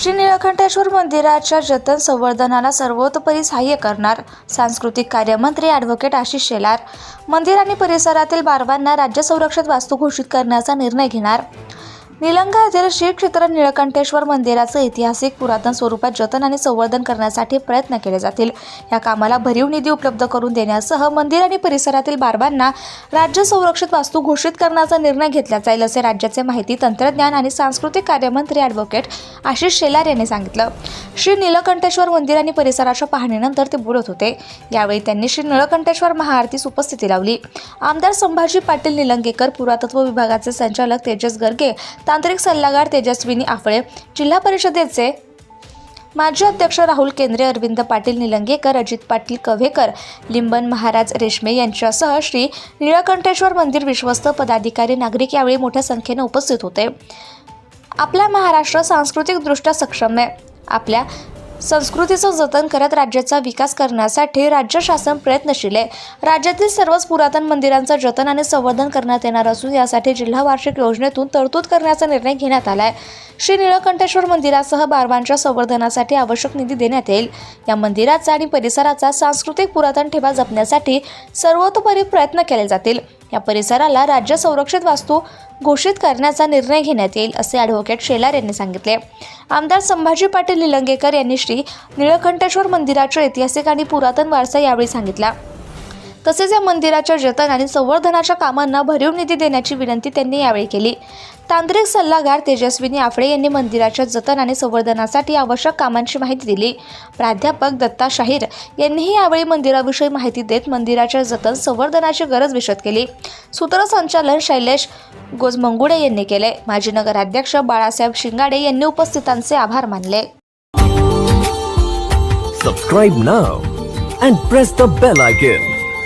श्री निळकंठेश्वर मंदिराच्या जतन संवर्धनाला सर्वतोपरी सहाय्य करणार सांस्कृतिक कार्यमंत्री ॲडव्होकेट आशिष शेलार. मंदिर आणि परिसरातील बारवांना राज्य संरक्षित वास्तू घोषित करण्याचा निर्णय घेणार. निलंगा येथील श्री क्षेत्र निळकंठेश्वर मंदिराचं ऐतिहासिक पुरातन स्वरूपात जतन आणि संवर्धन करण्यासाठी प्रयत्न केले जातील. या कामाला भरीव निधी उपलब्ध करून देण्यासह मंदिर आणि परिसरातील बारबांना राज्य संरक्षित वास्तू घोषित करण्याचा निर्णय घेतला जाईल असे राज्याचे माहिती तंत्रज्ञान आणि सांस्कृतिक कार्यमंत्री ॲडव्होकेट आशिष शेलार यांनी सांगितलं. श्री निळकंठेश्वर मंदिर आणि परिसराच्या पाहणीनंतर ते बोलत होते. यावेळी त्यांनी श्री निळकंठेश्वर महाआरतीस उपस्थिती लावली. आमदार संभाजी पाटील निलंगेकर पुरातत्व विभागाचे संचालक तेजस गर्गे तांत्रिक सल्लागार तेजस्विनी आफळे जिल्हा परिषदेचे माजी अध्यक्ष राहुल केंद्रे अरविंद पाटील निलंगेकर अजित पाटील कव्हेकर लिंबन महाराज रेशमे यांच्यासह श्री निळकंठेश्वर मंदिर विश्वस्त पदाधिकारी नागरिक यावेळी मोठ्या संख्येने उपस्थित होते. आपला महाराष्ट्र सांस्कृतिकदृष्ट्या सक्षम आहे. आपल्या संस्कृतीचं जतन करत राज्याचा विकास करण्यासाठी राज्य शासन प्रयत्नशील आहे. राज्यातील सर्वच पुरातन मंदिरांचं जतन आणि संवर्धन करण्यात येणार असून यासाठी जिल्हा वार्षिक योजनेतून तरतूद करण्याचा निर्णय घेण्यात आला आहे श्री निळकंठेश्वर मंदिरासह बारबांच्या संवर्धनासाठी आवश्यक निधी देण्यात येईल. या मंदिराचा आणि परिसराचा सांस्कृतिक पुरातन ठेवा जपण्यासाठी सर्वतोपरी प्रयत्न केले जातील. या परिसराला राज्य संरक्षित वास्तू घोषित करण्याचा निर्णय घेण्यात येईल असे ॲडव्होकेट शेलार यांनी सांगितले. आमदार संभाजी पाटील निलंगेकर यांनी श्री निळकंठेश्वर मंदिराच्या ऐतिहासिक आणि पुरातन वारसा यावेळी सांगितला. तसेच या मंदिराच्या जतन आणि संवर्धनाच्या कामांना भरीव निधी देण्याची विनंती त्यांनी यावेळी केली. तांत्रिक सल्लागार तेजस्विनी आफळे यांनी मंदिराच्या जतन आणि संवर्धनासाठी आवश्यक कामांची माहिती दिली. प्राध्यापक दत्ता शाहीर यांनीही यावेळी मंदिराविषयी माहिती देत मंदिराच्या जतन संवर्धनाची गरज विशद केली. सूत्रसंचालन शैलेश गोजमंगुडे यांनी केले. माजी नगराध्यक्ष बाळासाहेब शिंगाडे यांनी उपस्थितांचे आभार मानले. Subscribe now and press the bell icon